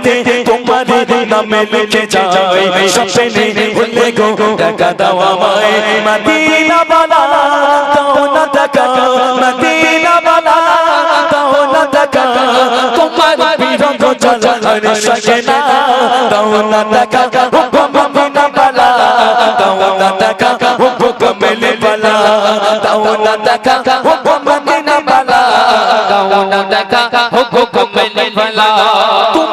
মনেতে তোমার নামে লিখে যায়। স্বপ্নে ভুলে গো টাকা দাও আমায়। মদিনা বালা, দাও না টাকা। মদিনা বালা, দাও না টাকা। তোমার বিরঙ্গ চলার সজনা দাও না টাকা। মদিনা বালা, দাও না টাকা। হুকুম মেলে বালা, দাও না টাকা। মদিনা বালা গাওনা দেখা হুকুম মেলে ফেলা তোমারই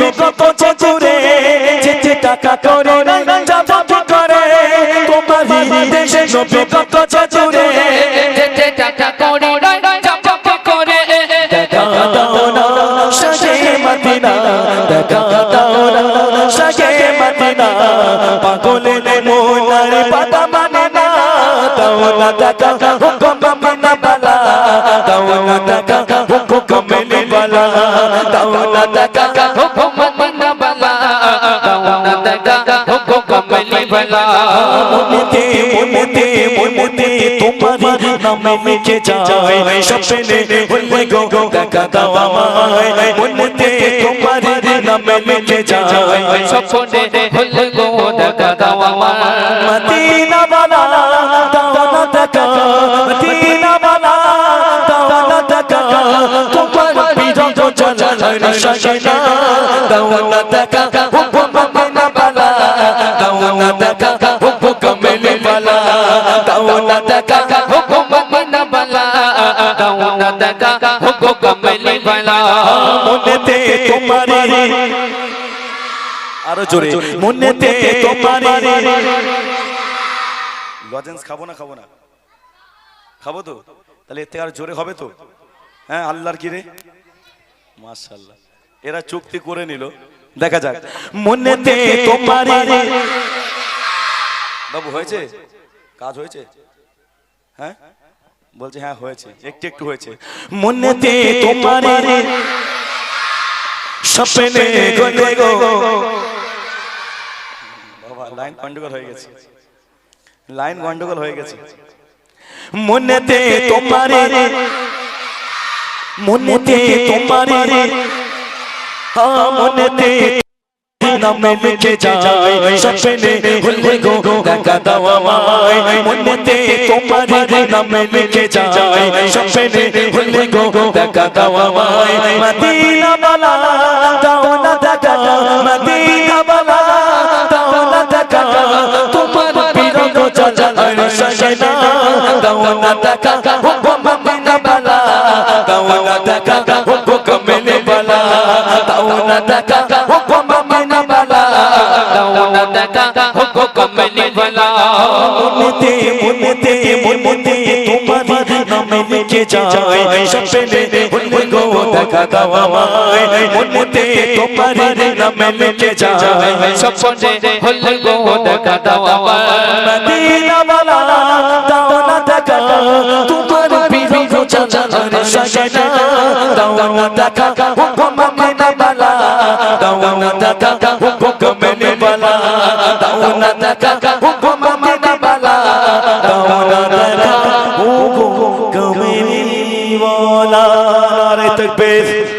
কত চতুরে। যেতে টাকা করে কি করে? তোমারই দেশে সবে কত চতুরে। যেতে টাকা করে জপ করে? দেখা দাও না সাজে মদিনা। দেখা দাও না সাজে মদিনা। পাগলে নে মোনার পাতা মানে না। দাও না দেখা হুকুম মদিনা বালা। দাও না দেখা হুকুম মেলে বালা। দাও না দেখা হুকুম গাওনা দেখা হুকুম মেলে ফেলা মনেতে মনেতে মনেতে নামে লিখে যায়। স্বপ্নে ভুলে গো দেখা দাও আমায়। মনেতে তোমার নামে লিখে যায়। স্বপ্নে ভুল গো দেখা দাও আমার মদিনা বালা দাও না দেখা মদিনা বালা দাও না দেখা তোমার বিরহ চলার সজনা দাও না দেখা না দেখা হুকুম মেলে বালা দাও না দেখা হুকুম মদিনা বালা গাওনা দেখা হুকুম মেলে ফেলা মনেতে তোমারি আরও জোরে। মনেতে তোমারি। লজেন্স খাব না খাব না। খাব তো? তাহলে এতে আর জোরে হবে তো? হ্যাঁ আল্লাহর কি রে মাশাআল্লাহ। এরা চুক্তি করে নিল। দেখা যাক। মনেতে তোমারি। বাবু হয়েছে? কাজ হয়েছে? হ্যাঁ? বলছে হ্যাঁ হয়েছে। একটু একটু হয়েছে। মনেতে তোমারি স্বপ্নে গলে গো বাবা লাইন গন্ডগোল হয়ে গেছে। লাইন গন্ডগোল হয়ে গেছে। মনেতে তোমারে মনেতে তোমারে হ্যাঁ মনেতে নামে লিখে যায় স্বপ্নে ভুলে গো। দেখা দাও আমায়, মনেতে তোমারে নামে লিখে যায়। স্বপ্নে ভুলে গো দেখা দাও আমায়, মদিনা বালা, দাও না দেখা, মদিনা বালা, দাও না দেখা। তোমার সজনা, দাও না দেখা। হুকুম মদিনা বালা, দাও না দেখা। দাও না দেখা। ফেলা মনেতে মনেতে মনেতে তোমার নামে লিখে যায় স্বপ্নে ভুলে গো দেখা দাও আমায়। মনেতে তোমার নামে লিখে যায় স্বপ্নে ভুল গো দেখা দাও আমার মদিনা বালা দাও না দেখা। তোমার বিরহ চলার সজনা দাও না দেখা। হুকুম মদিনা দেখা হুকুম মদিনা বালা। দাও না দেখা হুকুম মেনে বালা। নারে তকবীর।